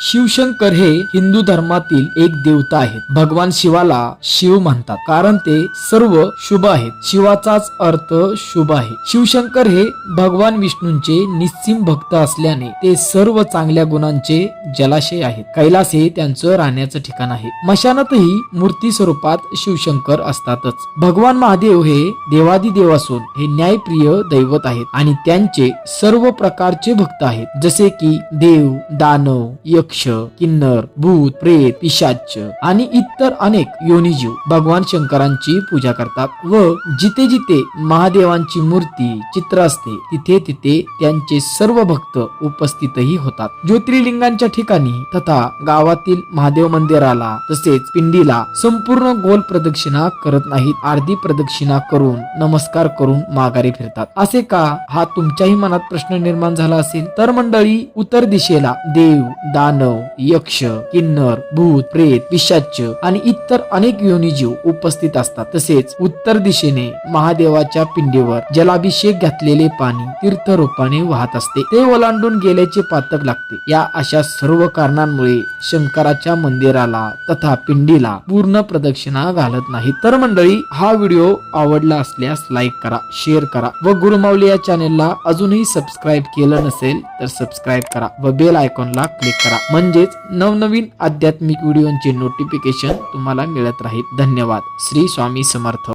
शिवशंकर हे हिंदू धर्मातील एक देवता आहेत. भगवान शिवाला शिव म्हणतात. कारण ते सर्व शुभ आहेत. शिवाचाच अर्थ शुभ आहे. शिवशंकर हे भगवान विष्णूंचे निस्सिम भक्त असल्याने ते सर्व चांगल्या गुणांचे जलाशय आहेत. कैलास हे त्यांचं राहण्याचं ठिकाण आहे. मशानातही मूर्ती स्वरूपात शिवशंकर असतातच. भगवान महादेव हे देवादिदेव असून हे न्यायप्रिय दैवत आहेत आणि त्यांचे सर्व प्रकारचे भक्त आहेत. जसे की देव दानव यक्ष किन्नर भूत प्रेत पिशाच आणि इतर अनेक योनिजीव भगवान शंकरांची पूजा करतात व जिथे जिथे महादेवांची मूर्ती चित्र असते तिथे तिथे त्यांचे सर्व भक्त उपस्थितही होतात. ज्योतिर्लिंगांच्या ठिकाणी तथा गावातील महादेव मंदिराला तसेच पिंडीला संपूर्ण गोल प्रदक्षिणा करत नाहीत. अर्धी प्रदक्षिणा करून नमस्कार करून माघारी फिरतात. असे का? हा तुमच्याही मनात प्रश्न निर्माण झाला असेल? तर मंडळी उत्तर दिशेला देव दान दानव यक्ष किन्नर भूत प्रेत पिशाच आणि इतर अनेक योनिजीव उपस्थित असतात. तसेच उत्तर दिशेने महादेवाच्या पिंडीवर जलाभिषेक घातलेले पाणी तीर्थरूपाने वाहत असते. ते ओलांडून गेल्याचे पातक लागते. या अशा सर्व कारणांमुळे शंकराच्या मंदिराला तथा पिंडीला पूर्ण प्रदक्षिणा घालत नाही. तर मंडळी हा व्हिडिओ आवडला असल्यास लाईक करा शेअर करा व गुरुमावली या चॅनेलला अजूनही सबस्क्राईब केलं नसेल तर सबस्क्राईब करा व बेल आयकॉनला क्लिक करा. म्हणजेच नवनवीन आध्यात्मिक व्हिडिओचे नोटिफिकेशन तुम्हाला मिळत राहील. धन्यवाद. श्री स्वामी समर्थ.